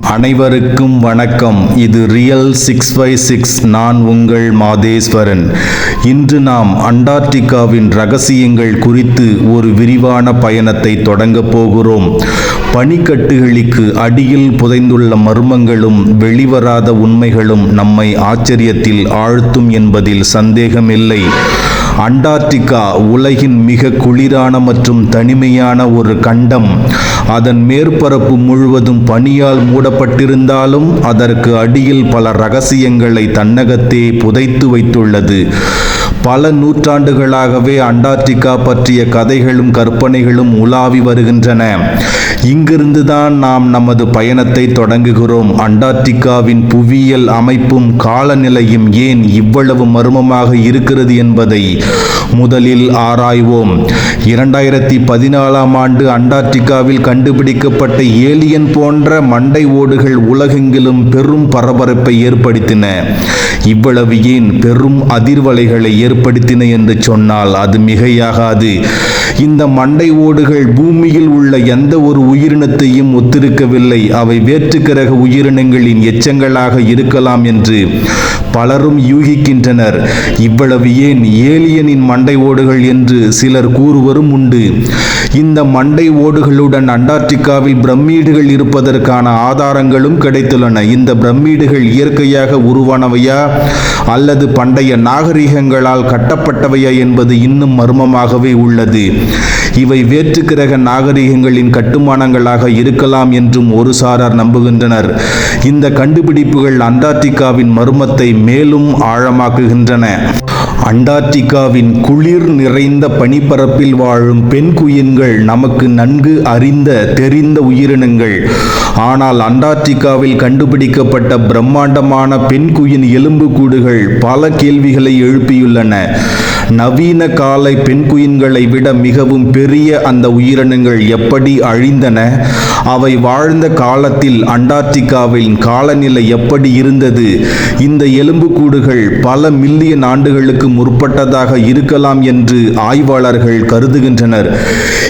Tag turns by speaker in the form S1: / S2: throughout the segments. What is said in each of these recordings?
S1: அனைவருக்கும் வணக்கம். இது ரியல் சிக்ஸ் ஃபைவ் சிக்ஸ் நான் உங்கள் மாதேஸ்வரன். இன்று நாம் அண்டார்டிகாவின் ரகசியங்கள் குறித்து ஒரு விரிவான பயணத்தை தொடங்கப் போகிறோம். பனிக்கட்டுகளுக்கு அடியில் புதைந்துள்ள மர்மங்களும் வெளிவராத உண்மைகளும் நம்மை ஆச்சரியத்தில் ஆழ்த்தும் என்பதில் சந்தேகமில்லை. அண்டார்டிகா உலகின் மிக குளிரான மற்றும் தனிமையான ஒரு கண்டம். அதன் மேற்பரப்பு முழுவதும் பனியால் மூடப்பட்டிருந்தாலும் அதற்கு அடியில் பல ரகசியங்களை தன்னகத்தே புதைத்து வைத்துள்ளது. பல நூற்றாண்டுகளாகவே அண்டார்டிகா பற்றிய கதைகளும் கற்பனைகளும் உலாவி வருகின்றன. இங்கிருந்துதான் நாம் நமது பயணத்தை தொடங்குகிறோம். அண்டார்டிகாவின் புவியியல் அமைப்பும் காலநிலையும் ஏன் இவ்வளவு மர்மமாக இருக்கிறது என்பதை முதலில் ஆராய்வோம். இரண்டாயிரத்தி பதினாலாம் ஆண்டு அண்டார்டிகாவில் கண்டுபிடிக்கப்பட்ட ஏலியன் போன்ற மண்டை ஓடுகள் உலகெங்கிலும் பெரும் பரபரப்பை ஏற்படுத்தின. இவ்வளவு ஏன் பெரும் அதிர்வலைகளை ஏற்படுத்தின என்று சொன்னால் அது மிகையாகாது. இந்த மண்டை ஓடுகள் பூமியில் உள்ள எந்த ஒரு உயிரினத்தையும் ஒத்திருக்கவில்லை. அவை வேற்றுக்கிரக உயிரினங்களின் எச்சங்களாக இருக்கலாம் என்று பலரும் யூகிக்கின்றனர். இவ்வளவு ஏன் ஏலியனின் மண்டை ஓடுகள் என்று சிலர் கூறுவரும் உண்டு. இந்த மண்டை ஓடுகளுடன் அண்டார்டிகாவில் பிரம்மீடுகள் இருப்பதற்கான ஆதாரங்களும் கிடைத்துள்ளன. இந்த பிரம்மீடுகள் இயற்கையாக உருவானவையா? அல்லது பண்டைய நாகரிகங்களால் கட்டப்பட்டவையா என்பது இன்னும் மர்மமாகவே உள்ளது. இவை வேற்றுக்கிரக நாகரிகங்களின் கட்டுமான கட்டுமானங்களாக இருக்கலாம் என்றும் ஒரு சாரார் நம்புகின்றனர். இந்த கண்டுபிடிப்புகள் அண்டார்டிகாவின் மர்மத்தை மேலும் ஆழமாக்குகின்றன. அண்டார்டிகாவின் குளிர் நிறைந்த பனிப்பரப்பில் வாழும் பெண் குயின்கள் நமக்கு நன்கு அறிந்த தெரிந்த உயிரினங்கள். ஆனால் அண்டார்டிகாவில் கண்டுபிடிக்கப்பட்ட பிரம்மாண்டமான பெண் குயின் எலும்புக்கூடுகள் பல கேள்விகளை எழுப்பியுள்ளன. நவீன காலை பெண் குயின்களை விட மிகவும் பெரிய அந்த உயிரினங்கள் எப்படி அழிந்தன? அவை வாழ்ந்த காலத்தில் அண்டார்டிகாவின் காலநிலை எப்படி இருந்தது? இந்த எலும்புக்கூடுகள் பல மில்லியன் ஆண்டுகளுக்கு முற்பட்டதாக இருக்கலாம் என்று ஆய்வாளர்கள் கருதுகின்றனர்.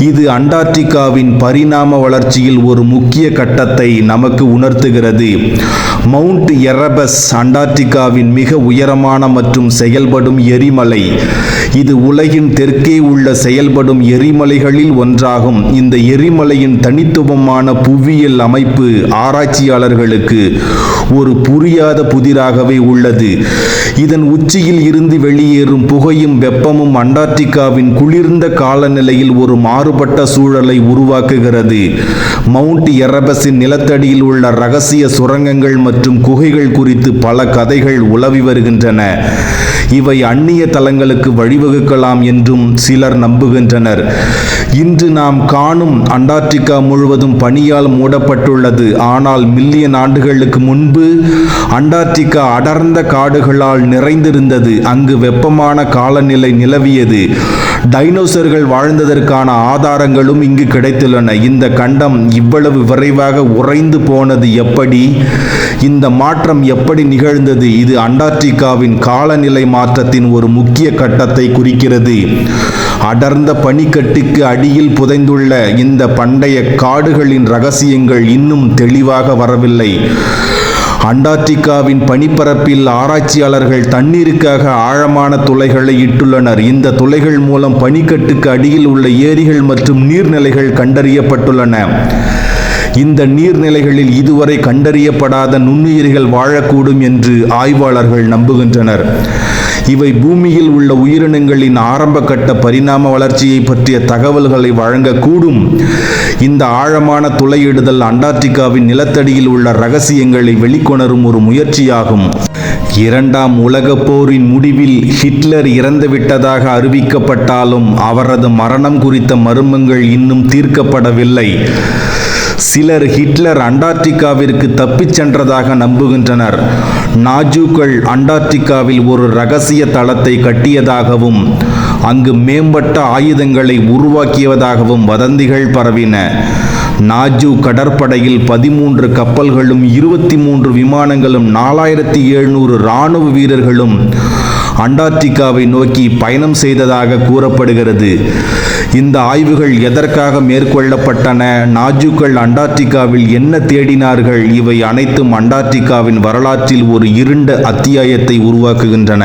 S1: இது அண்டார்டிகாவின் பரிணாம வளர்ச்சியில் ஒரு முக்கிய கட்டத்தை நமக்கு உணர்த்துகிறது. மவுண்ட் எரபஸ் அண்டார்டிகாவின் மிக உயரமான மற்றும் செயல்படும் எரிமலை. இது உலகின் தெற்கே உள்ள செயல்படும் எரிமலைகளில் ஒன்றாகும். இந்த எரிமலையின் தனித்துவமான புவியியல் அமைப்பு ஆராய்ச்சியாளர்களுக்கு ஒரு புரியாத புதிராகவே உள்ளது. இதன் உச்சியில் இருந்து வெளியேறும் புகையும் வெப்பமும் அண்டார்டிகாவின் குளிர்ந்த காலநிலையில் ஒரு மாறுபட்ட சூழலை உருவாக்குகிறது. மவுண்ட் எரபஸின் நிலத்தடியில் உள்ள ரகசிய சுரங்கங்கள் மற்றும் மற்றும் குகைகள் குறித்து பல கதைகள் உலவி வருகின்றன. இவை அந்நிய தலங்களுக்கு வழிவகுக்கலாம் என்றும் சிலர் நம்புகின்றனர். இன்று நாம் காணும் அண்டார்டிகா முழுவதும் பனியால் மூடப்பட்டுள்ளது. ஆனால் மில்லியன் ஆண்டுகளுக்கு முன்பு அண்டார்டிகா அடர்ந்த காடுகளால் நிறைந்திருந்தது. அங்கு வெப்பமான காலநிலை நிலவியது. டைனோசர்கள் வாழ்ந்ததற்கான ஆதாரங்களும் இங்கு கிடைத்துள்ளன. இந்த கண்டம் இவ்வளவு விரைவாக உறைந்து போனது எப்படி? இந்த மாற்றம் எப்படி நிகழ்ந்தது? இது அண்டார்டிகாவின் காலநிலை மாற்றத்தின் ஒரு முக்கிய கட்டத்தை குறிக்கிறது. அடர்ந்த பனிக்கட்டுக்கு அடியில் புதைந்துள்ள இந்த பண்டைய காடுகளின் ரகசியங்கள் இன்னும் தெளிவாக வரவில்லை. அண்டார்டிகாவின் பனிப்பரப்பில் ஆராய்ச்சியாளர்கள் தண்ணீருக்காக ஆழமான துளைகளை இட்டுள்ளனர். இந்த துளைகள் மூலம் பனிக்கட்டுக்கு அடியில் உள்ள ஏரிகள் மற்றும் நீர்நிலைகள் கண்டறியப்பட்டுள்ளன. இந்த நீர்நிலைகளில் இதுவரை கண்டறியப்படாத நுண்ணுயிர்கள் வாழக்கூடும் என்று ஆய்வாளர்கள் நம்புகின்றனர். இவை பூமியில் உள்ள உயிரினங்களின் ஆரம்ப கட்ட பரிணாம வளர்ச்சியை பற்றிய தகவல்களை வழங்கக்கூடும். இந்த ஆழமான துளையிடுதல் அண்டார்டிகாவின் நிலத்தடியில் உள்ள ரகசியங்களை வெளிக்கொணரும் ஒரு முயற்சியாகும். இரண்டாம் உலகப் போரின் முடிவில் ஹிட்லர் இறந்துவிட்டதாக அறிவிக்கப்பட்டாலும் அவரது மரணம் குறித்த மர்மங்கள் இன்னும் தீர்க்கப்படவில்லை. சிலர் ஹிட்லர் அண்டார்டிகாவிற்கு தப்பிச் சென்றதாக நம்புகின்றனர். நாஜூக்கள் அண்டார்டிகாவில் ஒரு ரகசிய தளத்தை கட்டியதாகவும் அங்கு மேம்பட்ட ஆயுதங்களை உருவாக்கியதாகவும் வதந்திகள் பரவின. நாஜு கடற்படையில் பதிமூன்று கப்பல்களும் இருபத்தி மூன்று விமானங்களும் நாலாயிரத்தி எழுநூறு இராணுவ வீரர்களும் அண்டார்டிகாவை நோக்கி பயணம் செய்ததாக கூறப்படுகிறது. இந்த ஆய்வுகள் எதற்காக மேற்கொள்ளப்பட்டன? நாஜுக்கள் அண்டார்டிகாவில் என்ன தேடினார்கள்? இவை அனைத்தும் அண்டார்டிகாவின் வரலாற்றில் ஒரு இருண்ட அத்தியாயத்தை உருவாக்குகின்றன.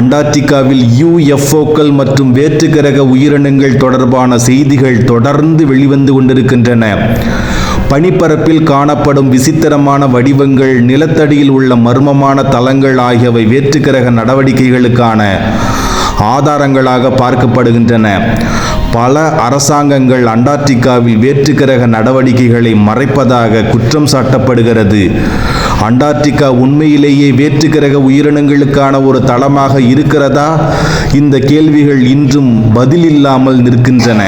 S1: அண்டார்டிகாவில் யுஎஃப்ஓக்கள் மற்றும் வேற்றுக்கிரக உயிரினங்கள் தொடர்பான செய்திகள் தொடர்ந்து வெளிவந்து கொண்டிருக்கின்றன. பனிப்பரப்பில் காணப்படும் விசித்திரமான வடிவங்கள் நிலத்தடியில் உள்ள மர்மமான தலங்கள் ஆகியவை வேற்றுக்கிரக நடவடிக்கைகளுக்கான ஆதாரங்களாக பார்க்கப்படுகின்றன. பல அரசாங்கங்கள் அண்டார்டிகாவில் வேற்றுக்கிரக நடவடிக்கைகளை மறைப்பதாக குற்றம் சாட்டப்படுகிறது. அண்டார்டிகா உண்மையிலேயே வேற்றுக்கிரக உயிரினங்களுக்கான ஒரு தளமாக இருக்கிறதா? இந்த கேள்விகள் இன்றும் பதிலில்லாமல் நிற்கின்றன.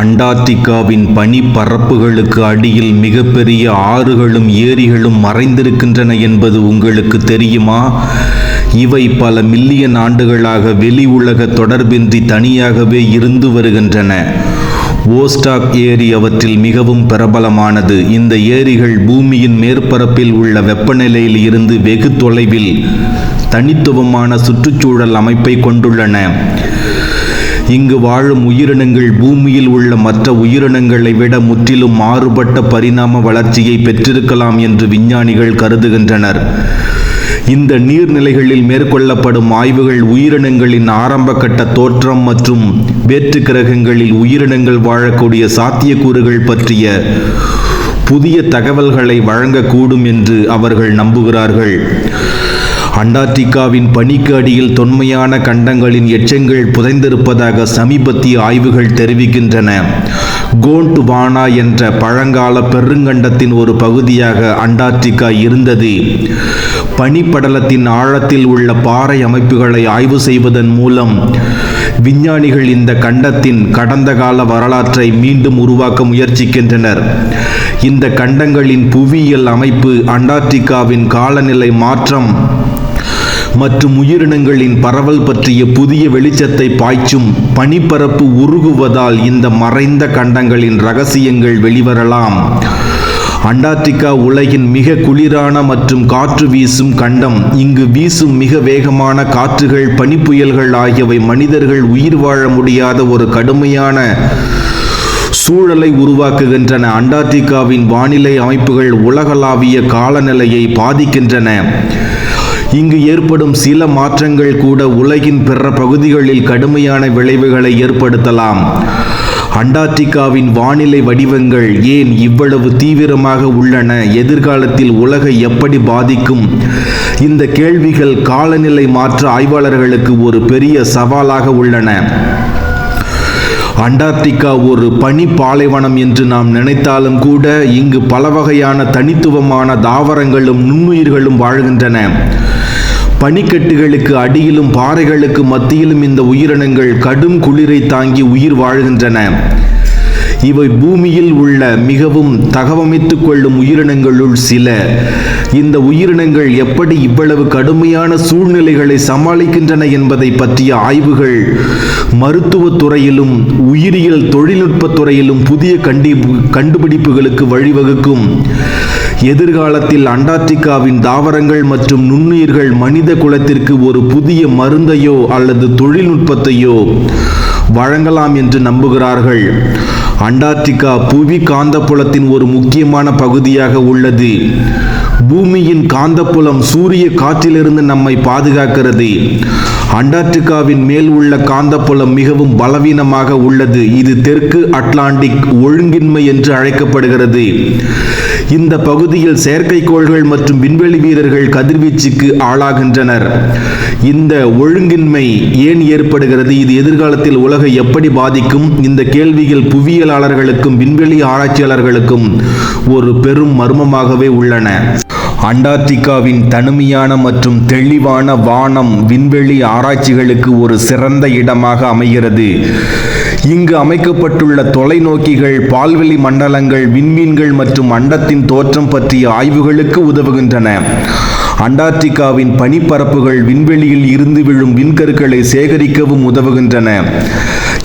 S1: அண்டார்டிகாவின் பனிப்பரப்புகளுக்கு அடியில் மிகப்பெரிய ஆறுகளும் ஏரிகளும் மறைந்திருக்கின்றன என்பது உங்களுக்கு தெரியுமா? இவை பல மில்லியன் ஆண்டுகளாக வெளி உலக தொடர்பின்றி தனியாகவே இருந்து வருகின்றன. ஓஸ்டாக் ஏரி அவற்றில் மிகவும் பிரபலமானது. இந்த ஏரிகள் பூமியின் மேற்பரப்பில் உள்ள வெப்பநிலையில் இருந்து வெகு தொலைவில் தனித்துவமான சுற்றுச்சூழல் அமைப்பை கொண்டுள்ளன. இங்கு வாழும் உயிரினங்கள் பூமியில் உள்ள மற்ற உயிரினங்களை விட முற்றிலும் மாறுபட்ட பரிணாம வளர்ச்சியை பெற்றிருக்கலாம் என்று விஞ்ஞானிகள் கருதுகின்றனர். இந்த நீர்நிலைகளில் மேற்கொள்ளப்படும் ஆய்வுகள் உயிரினங்களின் ஆரம்பகட்ட தோற்றம் மற்றும் வேற்று கிரகங்களில் உயிரினங்கள் வாழக்கூடிய சாத்தியக்கூறுகள் பற்றிய புதிய தகவல்களை வழங்கக்கூடும் என்று அவர்கள் நம்புகிறார்கள். அண்டார்டிகாவின் பனிக்கு அடியில் தொன்மையான கண்டங்களின் எச்சங்கள் புதைந்திருப்பதாக சமீபத்திய ஆய்வுகள் தெரிவிக்கின்றன. கோண்ட்வானா என்ற பழங்கால பெருங்கண்டத்தின் ஒரு பகுதியாக அண்டார்டிகா இருந்தது. பனிப்படலத்தின் ஆழத்தில் உள்ள பாறை அமைப்புகளை ஆய்வு செய்வதன் மூலம் விஞ்ஞானிகள் இந்த கண்டத்தின் கடந்த கால வரலாற்றை மீண்டும் உருவாக்க முயற்சிக்கின்றனர். இந்த கண்டங்களின் புவியியல் அமைப்பு அண்டார்டிகாவின் காலநிலை மாற்றம் மற்றும் உயிரினங்களின் பரவல் பற்றிய புதிய வெளிச்சத்தை பாய்ச்சும் பனிப்பரப்பு உருகுவதால் இந்த மறைந்த கண்டங்களின் ரகசியங்கள் வெளிவரலாம். அண்டார்டிகா உலகின் மிக குளிரான மற்றும் காற்று வீசும் கண்டம் இங்கு வீசும் மிக வேகமான காற்றுகள் பனிப்புயல்கள் ஆகியவை மனிதர்கள் உயிர் வாழ முடியாத ஒரு கடுமையான சூழலை உருவாக்குகின்றன. அண்டார்டிகாவின் வானிலை அமைப்புகள் உலகளாவிய காலநிலையை பாதிக்கின்றன. இங்கு ஏற்படும் சில மாற்றங்கள் கூட உலகின் பிற பகுதிகளில் கடுமையான விளைவுகளை ஏற்படுத்தலாம். அண்டார்டிகாவின் வானிலை வடிவங்கள் ஏன் இவ்வளவு தீவிரமாக உள்ளன? எதிர்காலத்தில் உலகை எப்படி பாதிக்கும்? இந்த கேள்விகள் காலநிலை மாற்ற ஆய்வாளர்களுக்கு ஒரு பெரிய சவாலாக உள்ளன. அண்டார்டிகா ஒரு பனி பாலைவனம் என்று நாம் நினைத்தாலும் கூட இங்கு பல வகையான தனித்துவமான தாவரங்களும் நுண்ணுயிர்களும் வாழ்கின்றன. பனிக்கட்டுகளுக்கு அடியிலும் பாறைகளுக்கு மத்தியிலும் இந்த உயிரினங்கள் கடும் குளிரை தாங்கி உயிர் வாழ்கின்றன. இவை பூமியில் உள்ள மிகவும் தகவமைத்துக் கொள்ளும் உயிரினங்களுள் சில. இந்த உயிரினங்கள் எப்படி இவ்வளவு கடுமையான சூழ்நிலைகளை சமாளிக்கின்றன என்பதை பற்றிய ஆய்வுகள் மருத்துவத் துறையிலும் உயிரியல் தொழில்நுட்பத் துறையிலும் புதிய கண்டி கண்டுபிடிப்புகளுக்கு வழிவகுக்கும். எதிர்காலத்தில் அண்டார்டிகாவின் தாவரங்கள் மற்றும் நுண்ணுயிர்கள் மனித குலத்திற்கு ஒரு புதிய மருந்தையோ அல்லது தொழில்நுட்பத்தையோ வழங்கலாம் என்று நம்புகிறார்கள். அண்டார்டிகா புவி காந்தப்புலத்தின் ஒரு முக்கியமான பகுதியாக உள்ளது. பூமியின் காந்தப்புலம் சூரிய காற்றிலிருந்து நம்மை பாதுகாக்கிறது. அண்டார்டிகாவின் மேல் உள்ள காந்தப்புலம் மிகவும் பலவீனமாக உள்ளது. இது தெற்கு அட்லாண்டிக் ஒழுங்கின்மை என்று அழைக்கப்படுகிறது. இந்த பகுதியில் செயற்கைக்கோள்கள் மற்றும் விண்வெளி வீரர்கள் கதிர்வீச்சுக்கு ஆளாகின்றனர். இந்த ஒழுங்கின்மை ஏன் ஏற்படுகிறது? இது எதிர்காலத்தில் உலகை எப்படி பாதிக்கும்? இந்த கேள்விகள் புவியியலாளர்களுக்கும் விண்வெளி ஆராய்ச்சியாளர்களுக்கும் ஒரு பெரும் மர்மமாகவே உள்ளன. அண்டார்டிகாவின் தனிமையான மற்றும் தெளிவான வானம் விண்வெளி ஆராய்ச்சிகளுக்கு ஒரு சிறந்த இடமாக அமைகிறது. இங்கு அமைக்கப்பட்டுள்ள தொலைநோக்கிகள் பால்வெளி மண்டலங்கள் விண்மீன்கள் மற்றும் அண்டத்தின் தோற்றம் பற்றிய ஆய்வுகளுக்கு உதவுகின்றன. அண்டார்டிகாவின் பனிப்பரப்புகள் விண்வெளியில் இருந்து விழும் விண்கற்களை சேகரிக்கவும் உதவுகின்றன.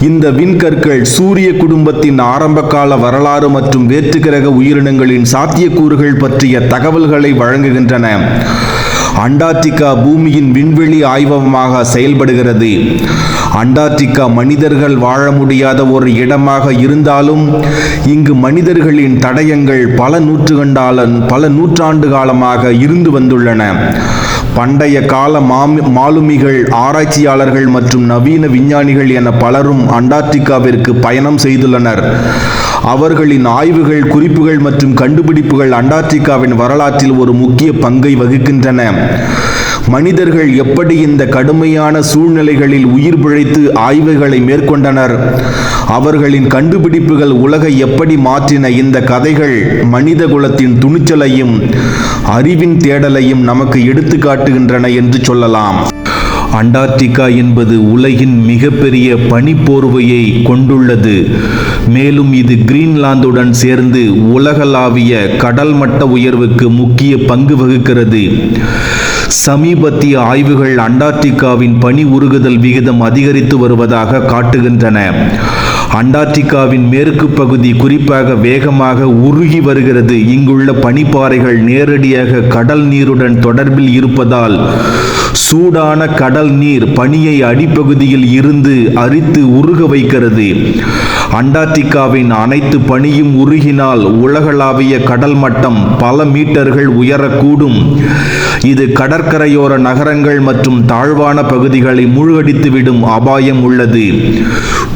S1: இந்த விண்கற்கள் சூரிய குடும்பத்தின் ஆரம்பகால வரலாறு மற்றும் வேற்றுக்கிரக உயிரினங்களின் சாத்தியக்கூறுகள் பற்றிய தகவல்களை வழங்குகின்றன. அண்டார்டிகா பூமியின் விண்வெளி ஆய்வகமாக செயல்படுகிறது. அண்டார்டிகா மனிதர்கள் வாழ முடியாத ஒரு இடமாக இருந்தாலும் இங்கு மனிதர்களின் தடயங்கள் பல நூற்றுகண்டால பல நூற்றாண்டு காலமாக இருந்து வந்துள்ளன. பண்டைய கால மாமி மாலுமிகள் ஆராய்ச்சியாளர்கள் மற்றும் நவீன விஞ்ஞானிகள் என பலரும் அண்டார்டிகாவிற்கு பயணம் செய்துள்ளனர். அவர்களின் ஆய்வுகள் குறிப்புகள் மற்றும் கண்டுபிடிப்புகள் அண்டார்டிகாவின் வரலாற்றில் ஒரு முக்கிய பங்கை வகிக்கின்றன. மனிதர்கள் எப்படி இந்த கடுமையான சூழ்நிலைகளில் உயிர் பிழைத்து ஆய்வுகளை மேற்கொண்டனர்? அவர்களின் கண்டுபிடிப்புகள் உலகை எப்படி மாற்றின? இந்த கதைகள் மனித குலத்தின் துணிச்சலையும் அறிவின் தேடலையும் நமக்கு எடுத்து காட்டுகின்றன என்று சொல்லலாம். அண்டார்டிகா என்பது உலகின் மிகப்பெரிய பனிப்போர்வையை கொண்டுள்ளது. மேலும் இது கிரீன்லாந்துடன் சேர்ந்து உலகளாவிய கடல் மட்ட உயர்வுக்கு முக்கிய பங்கு வகிக்கிறது. சமீபத்திய ஆய்வுகள் அண்டார்டிகாவின் பனி உருகுதல் விகிதம் அதிகரித்து வருவதாக காட்டுகின்றன. அண்டார்டிகாவின் மேற்கு பகுதி குறிப்பாக வேகமாக உருகி வருகிறது. இங்குள்ள பனிப்பாறைகள் நேரடியாக கடல் நீருடன் தொடர்பில் இருப்பதால் சூடான கடல் நீர் பனியை அடிப்பகுதியில் இருந்து அரித்து உருக வைக்கிறது. அண்டார்டிகாவின் அனைத்து பனியும் உருகினால் உலகளாவிய கடல் மட்டம் பல மீட்டர்கள் உயரக்கூடும். இது கடற்கரையோர நகரங்கள் மற்றும் தாழ்வான பகுதிகளை மூழ்கடித்துவிடும் அபாயம் உள்ளது.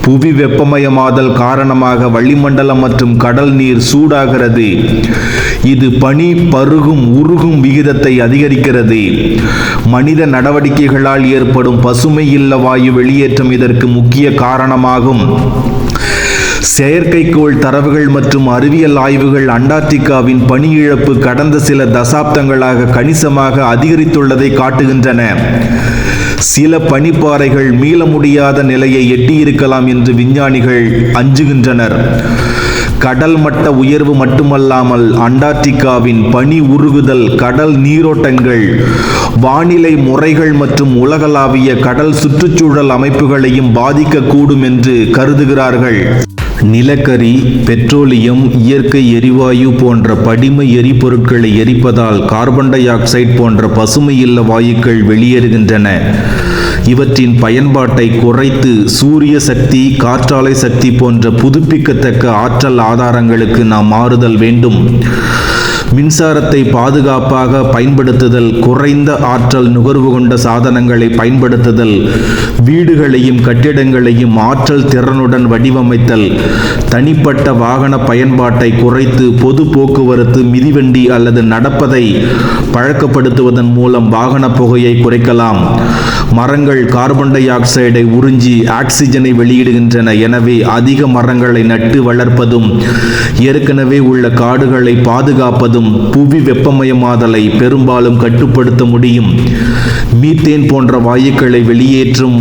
S1: புவி வெப்பமயமாதல் காரணமாக வளிமண்டலம் மற்றும் கடல் நீர் சூடாகிறது. இது பனி பருகும் உருகும் விகிதத்தை அதிகரிக்கிறது. மனித நடவடிக்கைகளால் ஏற்படும் பசுமை இல்ல வாயு வெளியேற்றம் இதற்கு முக்கிய காரணமாகும். செயற்கைக்கோள் தரவுகள் மற்றும் அறிவியல் ஆய்வுகள் அண்டார்டிகாவின் பனி இழப்பு கடந்த சில தசாப்தங்களாக கணிசமாக அதிகரித்துள்ளதை காட்டுகின்றன. சில பனிப்பாறைகள் மீள முடியாத நிலையை எட்டியிருக்கலாம் என்று விஞ்ஞானிகள் அஞ்சுகின்றனர். கடல் மட்ட உயர்வு மட்டுமல்லாமல் அண்டார்டிகாவின் பனி உருகுதல் கடல் நீரோட்டங்கள் வானிலை முறைகள் மற்றும் உலகளாவிய கடல் சுற்றுச்சூழல் அமைப்புகளையும் பாதிக்கக்கூடும் என்று கருதுகிறார்கள். நிலக்கரி பெட்ரோலியம் இயற்கை எரிவாயு போன்ற படிம எரிபொருட்களை எரிப்பதால் கார்பன் டை ஆக்சைடு போன்ற பசுமை இல்ல வாயுக்கள் வெளியேறுகின்றன. இவற்றின் பயன்பாட்டை குறைத்து சூரிய சக்தி காற்றாலை சக்தி போன்ற புதுப்பிக்கத்தக்க ஆற்றல் ஆதாரங்களுக்கு நாம் மாறுதல் வேண்டும். மின்சாரத்தை பாதுகாப்பாக பயன்படுத்துதல் குறைந்த ஆற்றல் நுகர்வு கொண்ட சாதனங்களை பயன்படுத்துதல் வீடுகளையும் கட்டிடங்களையும் ஆற்றல் திறனுடன் வடிவமைத்தல் தனிப்பட்ட வாகன பயன்பாட்டை குறைத்து பொது போக்குவரத்து மிதிவண்டி அல்லது நடப்பதை பழக்கப்படுத்துவதன் மூலம் வாகன புகையை குறைக்கலாம். மரங்கள் கார்பன் டை ஆக்சைடை உறிஞ்சி ஆக்சிஜனை வெளியிடுகின்றன. எனவே அதிக மரங்களை நட்டு வளர்ப்பதும் ஏற்கனவே உள்ள காடுகளை பாதுகாப்பதும் புவி வெப்பமயமாதலை பெரும்பாலும் கட்டுப்படுத்த முடியும். மீத்தேன் போன்ற வாயுக்களை வெளியேற்றும்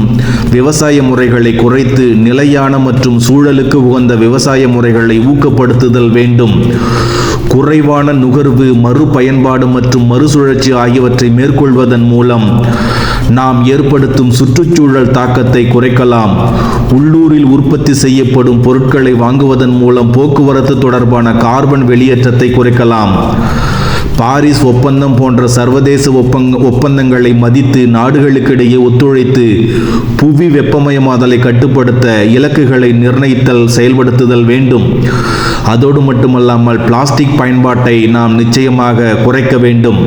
S1: விவசாய முறைகளை குறைத்து நிலையான மற்றும் சூழலுக்கு உகந்த விவசாய முறைகளை ஊக்கப்படுத்துதல் வேண்டும். குறைவான நுகர்வு மறுபயன்பாடு மற்றும் மறுசுழற்சி ஆகியவற்றை மேற்கொள்வதன் மூலம் நாம் ஏற்படுத்தும் சுற்றுச்சூழல் தாக்கத்தை குறைக்கலாம். உள்ளூரில் உற்பத்தி செய்யப்படும் பொருட்களை வாங்குவதன் மூலம் போக்குவரத்து தொடர்பான கார்பன் வெளியேற்றத்தை குறைக்கலாம். பாரிஸ் ஒப்பந்தம் போன்ற சர்வதேச ஒப்பங்க ஒப்பந்தங்களை மதித்து நாடுகளுக்கிடையே ஒத்துழைத்து புவி வெப்பமயமாதலை கட்டுப்படுத்த இலக்குகளை நிர்ணயித்தல் செயல்படுத்துதல் வேண்டும். அதோடு மட்டுமல்லாமல் பிளாஸ்டிக் பயன்பாட்டை நாம் நிச்சயமாக குறைக்க வேண்டும்.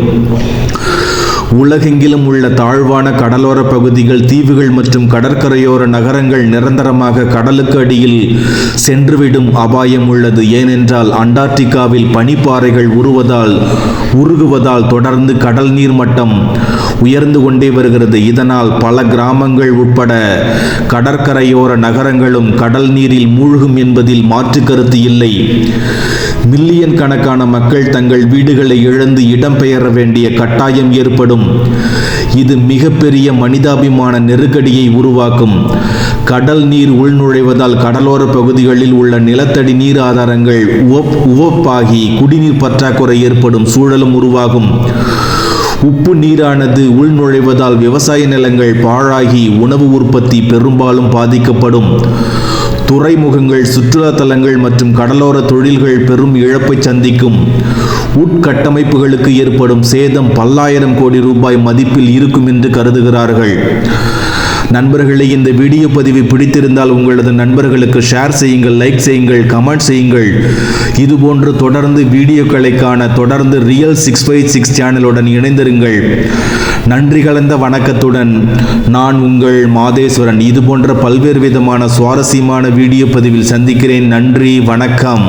S1: உலகெங்கிலும் உள்ள தாழ்வான கடலோர பகுதிகள் தீவுகள் மற்றும் கடற்கரையோர நகரங்கள் நிரந்தரமாக கடலுக்கு அடியில் சென்றுவிடும் அபாயம் உள்ளது. ஏனென்றால் அண்டார்டிகாவில் பனிப்பாறைகள் உருவதால் உருகுவதால் தொடர்ந்து கடல் நீர் மட்டம் உயர்ந்து கொண்டே வருகிறது. இதனால் பல கிராமங்கள் உட்பட கடற்கரையோர நகரங்களும் கடல் நீரில் மூழ்கும் என்பதில் மாற்று கருத்து இல்லை. மில்லியன் கணக்கான மக்கள் தங்கள் வீடுகளை இழந்து இடம்பெயர வேண்டிய கட்டாயம் ஏற்படும். இது மிகப்பெரிய மனிதாபிமான நெருக்கடியை உருவாக்கும். கடல் நீர் உள்நுழைவதால் கடலோர பகுதிகளில் உள்ள நிலத்தடி நீர் ஆதாரங்கள் உவப் உவப்பாகி குடிநீர் பற்றாக்குறை ஏற்படும் சூழலும் உருவாகும். உப்பு நீரானது உள்நுழைவதால் விவசாய நிலங்கள் பாழாகி உணவு உற்பத்தி பெரும்பாலும் பாதிக்கப்படும். துறைமுகங்கள் சுற்றுலா தலங்கள் மற்றும் கடலோர தொழில்கள் பெரும் இழப்பை சந்திக்கும். உட்கட்டமைப்புகளுக்கு ஏற்படும் சேதம் பல்லாயிரம் கோடி ரூபாய் மதிப்பில் இருக்கும் என்று கருதுகிறார்கள். நண்பர்களே இந்த வீடியோ பதிவு பிடித்திருந்தால் உங்களது நண்பர்களுக்கு ஷேர் செய்யுங்கள் லைக் செய்யுங்கள் கமெண்ட் செய்யுங்கள். இதுபோன்று தொடர்ந்து வீடியோக்களை காண தொடர்ந்து ரியல் சிக்ஸ் ஃபைவ் சிக்ஸ் சேனலுடன் இணைந்திருங்கள். நன்றி கலந்த வணக்கத்துடன் நான் உங்கள் மாதேஸ்வரன். இதுபோன்ற பல்வேறு விதமான சுவாரஸ்யமான வீடியோ பதிவில் சந்திக்கிறேன். நன்றி வணக்கம்.